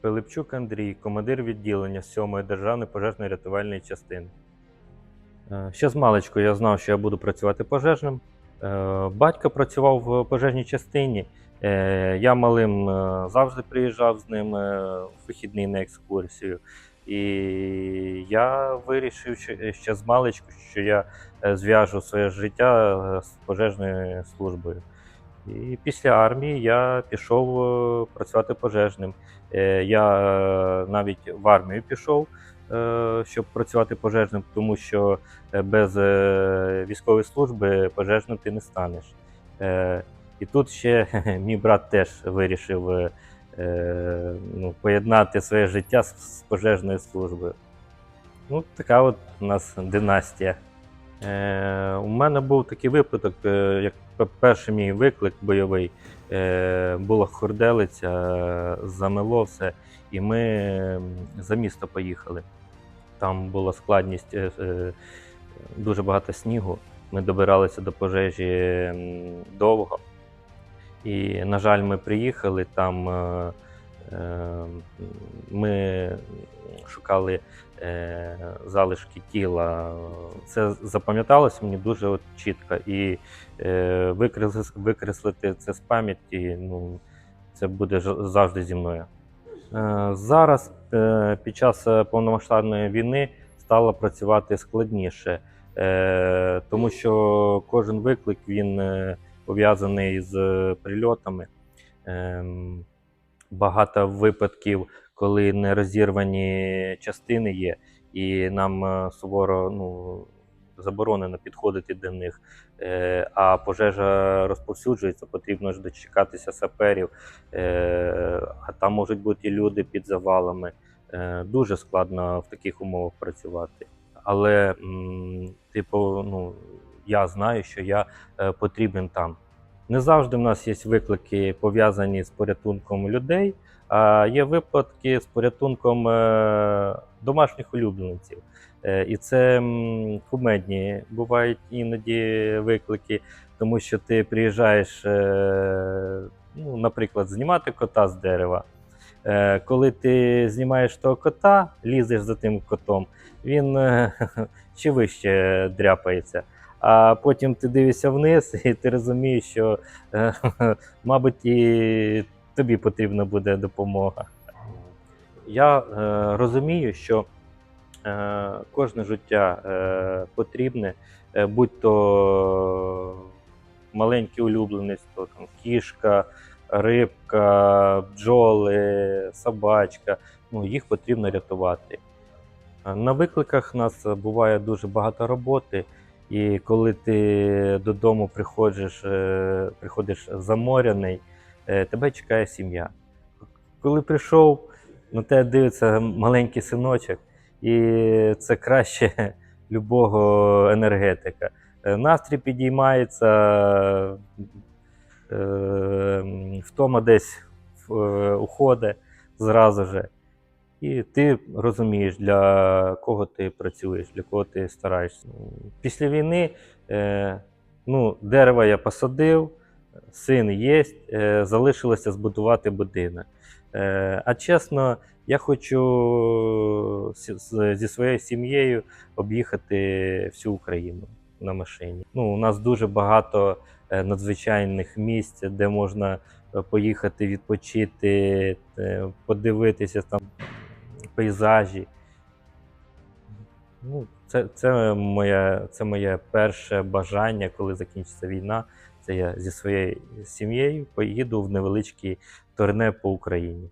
Пилипчук Андрій, командир відділення 7-ї державної пожежної рятувальної частини. Е, Ще з маличку я знав, що я буду працювати пожежним. Е, Батько працював в пожежній частині. Е, Я малим завжди приїжджав з ним в вихідний на екскурсію. І я вирішив ще- з маличку, що я зв'яжу своє життя з пожежною службою. І після армії я пішов е, працювати пожежним. Е, Я е, навіть в армію пішов, щоб працювати пожежним, тому що без військової служби пожежним ти не станеш. І тут ще мій брат теж вирішив ну, поєднати своє життя з пожежною службою. Ну, така от у нас династія. Е, у мене був такий випадок, е, як перший мій виклик бойовий. Е, була хорделиця, замело все, і ми за місто поїхали. Там була складність е, е, дуже багато снігу. Ми добиралися до пожежі довго. І, на жаль, ми приїхали там. е, Ми шукали е, залишки тіла. Це запам'яталося мені дуже от чітко. І е, викреслити це з пам'яті, ну, це буде завжди зі мною. Е, зараз е, під час е, повномасштабної війни стало працювати складніше, е, тому що кожен виклик він е, пов'язаний з е, прильотами. Багато випадків, коли не розірвані частини є, і нам е, суворо ну, заборонено підходити до них. Е, а пожежа розповсюджується, потрібно ж дочекатися саперів, е, а там можуть бути люди під завалами. Дуже складно в таких умовах працювати. Але, типу, ну, я знаю, що я потрібен там. Не завжди в нас є виклики пов'язані з порятунком людей, а є випадки з порятунком е, домашніх улюбленців. Е, І це кумедні бувають іноді виклики, тому що ти приїжджаєш, е, ну, наприклад, знімати кота з дерева. Коли ти знімаєш того кота, лізеш за тим котом, він ще вище дряпається. А потім ти дивишся вниз, і ти розумієш, що, е, мабуть, і тобі потрібна буде допомога. Я е, розумію, що е, кожне життя е, потрібне, е, будь то маленький улюбленець, то там кішка, рибка, бджоли, собачка. Ну, їх потрібно рятувати. Е, На викликах нас буває дуже багато роботи, і коли ти додому приходиш, е, приходиш заморяний, е, тебе чекає сім'я. Коли прийшов, на тебе дивиться маленький синочок, і це краще любого енергетика. Е, Настрій підіймається, втома десь уходить зразу же. І ти розумієш, для кого ти працюєш, для кого ти стараєшся. Після війни е, ну, дерево я посадив, син є, е, залишилося збудувати будинок. Е, а чесно, я хочу зі своєю сім'єю об'їхати всю Україну на машині. Ну, у нас дуже багато надзвичайних місць, де можна поїхати відпочити, подивитися там пейзажі. Ну, це, це, моє, це моє перше бажання, коли закінчиться війна. Це я зі своєю сім'єю поїду в невеличкий турне по Україні.